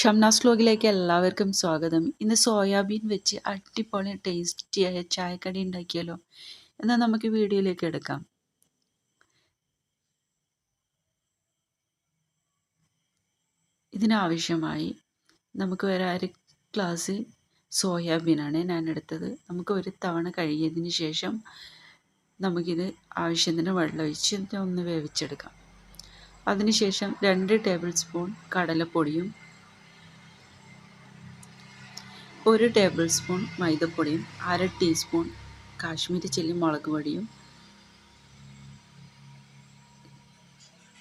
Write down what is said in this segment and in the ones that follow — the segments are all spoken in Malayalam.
ഷംനാസ് വ്ലോഗിലേക്ക് എല്ലാവർക്കും സ്വാഗതം. ഇന്ന് സോയാബീൻ വെച്ച് അടിപൊളി ടേസ്റ്റിയായ ചായക്കടി ഉണ്ടാക്കിയാലോ എന്നാൽ നമുക്ക് വീഡിയോയിലേക്ക് എടുക്കാം. ഇതിനാവശ്യമായി നമുക്ക് ഒരു അര ഗ്ലാസ് സോയാബീനാണ് ഞാൻ എടുത്തത് നമുക്ക് ഒരു തവണ കഴുകിയതിന് ശേഷം നമുക്കിത് ആവശ്യത്തിന് വെള്ളമൊഴിച്ച് ഒന്ന് വേവിച്ചെടുക്കാം. അതിനുശേഷം രണ്ട് ടേബിൾ സ്പൂൺ കടലപ്പൊടിയും ഒരു ടേബിൾ സ്പൂൺ മൈദപ്പൊടിയും അര ടീസ്പൂൺ കാശ്മീരി ചില്ലി മുളക് പൊടിയും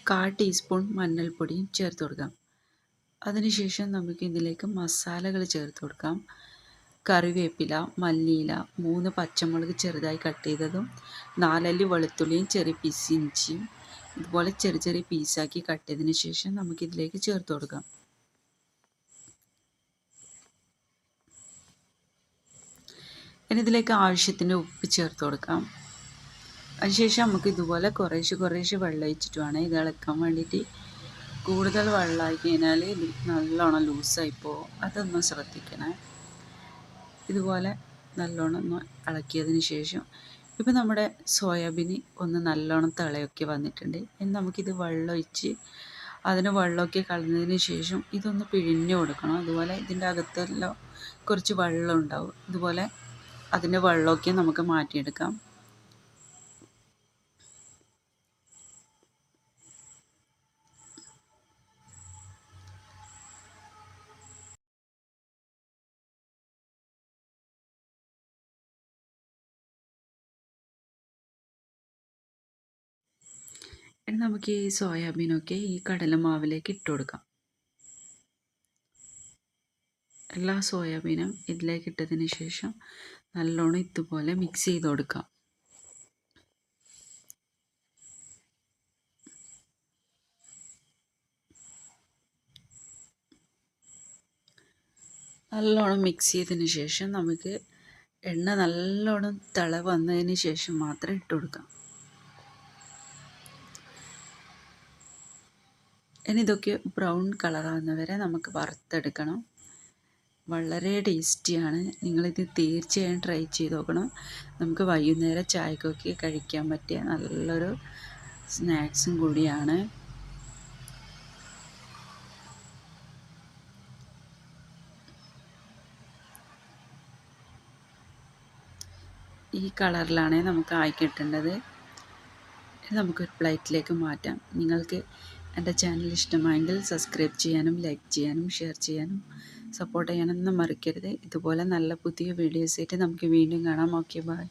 കാ ടീസ്പൂൺ മഞ്ഞൾപ്പൊടിയും ചേർത്ത് കൊടുക്കാം. അതിനുശേഷം നമുക്ക് ഇതിലേക്ക് മസാലകൾ ചേർത്ത് കൊടുക്കാം. കറിവേപ്പില മല്ലിയില മൂന്ന് പച്ചമുളക് ചെറുതായി കട്ട് ചെയ്തതും നാലല്ലി വെളുത്തുള്ളിയും ചെറിയ പീസ് ഇഞ്ചിയും ഇതുപോലെ ചെറിയ ചെറിയ പീസാക്കി കട്ട് ചെയ്തതിന് ശേഷം നമുക്കിതിലേക്ക് ചേർത്ത് കൊടുക്കാം. ഇനി ഇതിലേക്ക് ആവശ്യത്തിന് ഉപ്പ് ചേർത്ത് കൊടുക്കാം. അതിനുശേഷം നമുക്ക് ഇതുപോലെ കുറേശ്ശെ കുറേശ്ശെ വെള്ളം ഒഴിച്ചിട്ട് വേണം ഇത് ഇളക്കാൻ വേണ്ടിയിട്ട്. കൂടുതൽ വെള്ളമായി കഴിഞ്ഞാൽ ഇത് നല്ലോണം ലൂസായി പോകും. അതൊന്ന് ശ്രദ്ധിക്കണേ. ഇതുപോലെ നല്ലോണം ഒന്ന് ഇളക്കിയതിന് ശേഷം ഇപ്പോൾ നമ്മുടെ സോയാബീന് ഒന്ന് നല്ലോണം തിളയൊക്കെ വന്നിട്ടുണ്ട്. ഇനി നമുക്കിത് വെള്ളം ഒഴിച്ച് അതിന് വെള്ളമൊക്കെ കളഞ്ഞതിന് ശേഷം ഇതൊന്ന് പിഴിഞ്ഞ് കൊടുക്കണം. അതുപോലെ ഇതിന്റെ അകത്തെല്ലാം കുറച്ച് വെള്ളം ഉണ്ടാവും. ഇതുപോലെ അതിന്റെ വെള്ളമൊക്കെ നമുക്ക് മാറ്റിയെടുക്കാം. നമുക്ക് ഈ സോയാബീനൊക്കെ ഈ കടലമാവിലേക്ക് ഇട്ട് കൊടുക്കാം. എല്ലാ സോയാബീനും ഇതിലേക്ക് ഇട്ടതിന് ശേഷം നല്ലോണം ഇതുപോലെ മിക്സ് ചെയ്ത് കൊടുക്കാം. നല്ലോണം മിക്സ് ചെയ്തതിന് ശേഷം നമുക്ക് എണ്ണ നല്ലോണം തിള വന്നതിന് ശേഷം മാത്രം ഇട്ട് കൊടുക്കാം. ഇനി ഇതൊക്കെ ബ്രൗൺ കളറാകുന്നവരെ നമുക്ക് വറുത്തെടുക്കണം. വളരെ ടേസ്റ്റിയാണ്. നിങ്ങളിത് തീർച്ചയായും ട്രൈ ചെയ്ത് നോക്കണം. നമുക്ക് വൈകുന്നേരം ചായക്കൊക്കെ കഴിക്കാൻ പറ്റിയ നല്ലൊരു സ്നാക്സും കൂടിയാണ്. ഈ കളറിലാണ് നമുക്ക് ആയി കിട്ടേണ്ടത്. നമുക്കൊരു പ്ലേറ്റിലേക്ക് മാറ്റാം. നിങ്ങൾക്ക് എന്റെ ചാനൽ ഇഷ്ടമായെങ്കിൽ സബ്സ്ക്രൈബ് ചെയ്യാനും ലൈക്ക് ചെയ്യാനും ഷെയർ ചെയ്യാനും സപ്പോർട്ട് ചെയ്യാനൊന്നും മറക്കരുത്. ഇതുപോലെ നല്ല പുതിയ വീഡിയോസ് വീഡിയോസായിട്ട് നമുക്ക് വീണ്ടും കാണാം. Okay bye.